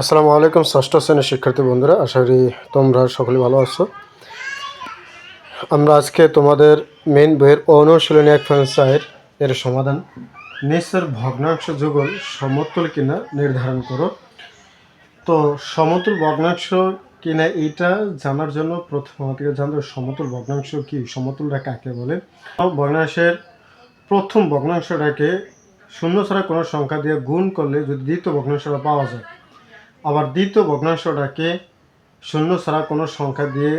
আসসালামু আলাইকুম, ষষ্ঠ শ্রেণির শিক্ষার্থী বন্ধুরা, আশা করি তোমরা সকলে ভালো আছো। আমরা আজকে তোমাদের মেন বইয়ের অনুশীলনী এক ফ্যান্সাইয়ের এর সমাধান, নিচের ভগ্নাংশ যুগল সমতুল কিনা নির্ধারণ করো। তো সমতুল ভগ্নাংশ কিনা এইটা জানার জন্য প্রথম আমাদেরকে জানতে সমতুল ভগ্নাংশ কি, সমতুলটা কাকে বলে। ভগ্নাংশের প্রথম ভগ্নাংশটাকে শূন্য ছাড়া কোনো সংখ্যা দিয়ে গুণ করলে যদি দ্বিতীয় ভগ্নাংশটা পাওয়া যায় আবার দ্বিতীয় ভগ্নাংশটাকে শূন্য ছাড়া কোনো সংখ্যা দিয়ে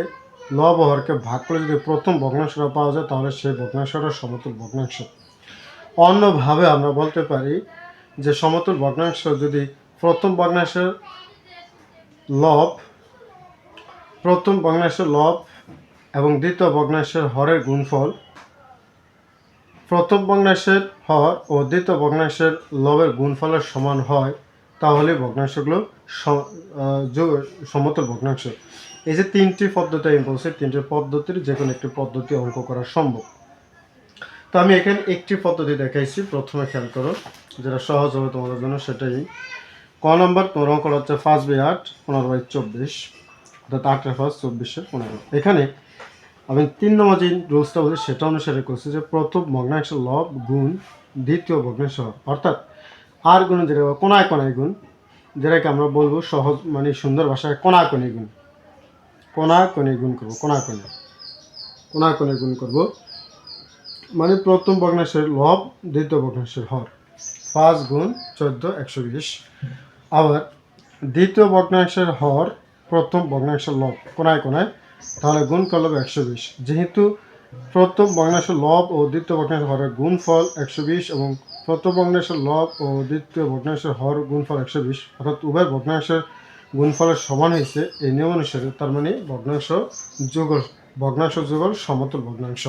লব হরকে ভাগ করে যদি প্রথম ভগ্নাংশটা পাওয়া যায়, তাহলে সেই ভগ্নাংশটা সমতুল ভগ্নাংশ। অন্যভাবে আমরা বলতে পারি যে সমতুল ভগ্নাংশ যদি প্রথম ভগ্নাংশের লব, প্রথম ভগ্নাংশের লব এবং দ্বিতীয় ভগ্নাংশের হরের গুণফল, প্রথম ভগ্নাংশের হর ও দ্বিতীয় ভগ্নাংশের লবের গুণফলের সমান হয় তাহলে ভগ্নাংশগুলো সমতল ভগ্নাংশ। এই যে তিনটি পদ্ধতি আমি বলছি, তিনটি পদ্ধতির যে কোনো একটি পদ্ধতি অঙ্ক করা সম্ভব। তো আমি এখানে একটি পদ্ধতি দেখাইছি, প্রথমে খেয়াল করো, যেটা সহজ হবে তোমাদের জন্য সেটাই। ক নম্বর, তোমার অঙ্ক হচ্ছে পাঁচ বাই আট, পনেরো বাই চব্বিশ। অর্থাৎ আটের পাঁচ, চব্বিশের পনেরো। এখানে আমি তিন নম্বর যে রুলসটা বলছি, সেটা অনুসারে করছি যে প্রথম ভগ্নাংশ লব গুণ দ্বিতীয় ভগ্নাংশ। অর্থাৎ আর গুণ যেটা কোনায় কোনায় গুণ, যেটাকে আমরা বলব সহজ মানে সুন্দর ভাষায় কোনা কোনি গুণ। কোনা কোনি গুণ করব, কোনা কোনি কোনা কোনি গুণ করব। মানে প্রথম ভগ্নাংশের লব, দ্বিতীয় ভগ্নাংশের হর। পাঁচ গুণ চোদ্দ, একশো বিশ। আবার দ্বিতীয় ভগ্নাংশের হর, প্রথম ভগ্নাংশের লব, কোনায় কোনায়, তাহলে গুণ করলে একশো বিশ। যেহেতু প্রথম ভগ্নাংশের লব ও দ্বিতীয় ভগ্নাংশের হরের গুণফল একশো বিশ এবং প্রথম ভগ্নাংশের লব ও দ্বিতীয় ভগ্নাংশের হর গুণফল একশো বিশ। অর্থাৎ উভয় ভগ্নাংশের গুণফলের সমান হয়েছে এই নিয়ম অনুসারে, তার মানে ভগ্নাংশ যুগল ভগ্নাংশ যুগল সমতল ভগ্নাংশ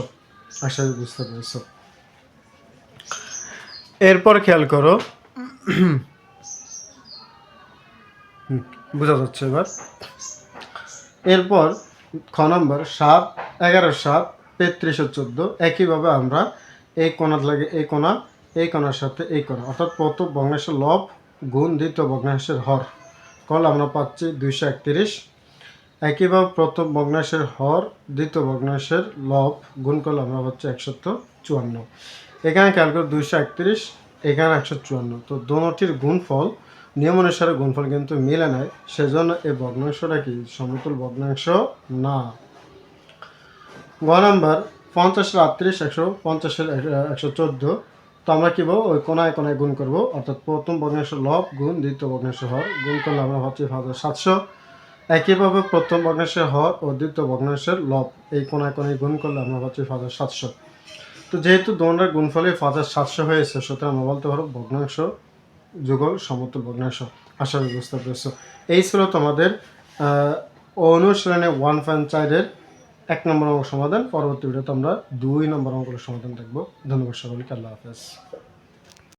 আশা করি বুঝতে পেরেছ। এরপর খেয়াল করো। বোঝা যাচ্ছে এবার। এরপর খ নম্বর সাত এগারো সাত তেত্রিশ ও চোদ্দ। একইভাবে আমরা এই কোণার লাগে এই কোণা, এই কোণার সাথে এই কোণা। অর্থাৎ প্রথম ভগ্নাংশের লব গুণ দ্বিতীয় ভগ্নাংশের হর। কল আমরা পাচ্ছি দুইশো একত্রিশ। একইভাবে প্রথম ভগ্নাংশের হর, দ্বিতীয় ভগ্নাংশের লব গুণ করলে আমরা পাচ্ছি একশত চুয়ান্ন। এখানে খেয়াল করে দুইশো একত্রিশ, এখানে একশো চুয়ান্ন। তো দোনোটির গুণফল, নিয়ম অনুসারে গুণফল কিন্তু মিলে নেয় সেজন্য এই ভগ্নাংশটা কি? সমতুল ভগ্নাংশ না। গ নাম্বার পঞ্চাশের আটত্রিশ একশো পঞ্চাশের একশো চোদ্দ। তো আমরা কী বলব? ওই কোনায় কোনায় গুণ করব। অর্থাৎ প্রথম ভগ্নাংশ লব গুণ দ্বিতীয় ভগ্নাংশ হর। গুণ করলে আমরা হাজার সাতশো। একইভাবে প্রথম ভগ্নাংশের হর ও দ্বিতীয় ভগ্নাংশের লব, এই কোনায় কোনায় গুণ করলে আমরা হচ্ছে হাজার সাতশো। তো যেহেতু দোনটার গুণফলে হাজার সাতশো হয়েছে, সুতরাং আমরা বলতে পারব ভগ্নাংশ যুগল সমতুল ভগ্নাংশ। আশা করি বুঝতে পেরেছ। এই ছিল তোমাদের অনুশীলনে ওয়ান পঞ্চায়েতের এক নম্বর অঙ্ক সমাধান। পরবর্তী ভিডিওতে আমরা দুই নম্বর অঙ্কের সমাধান দেখব। ধন্যবাদ সকলকে। আল্লাহ হাফেজ।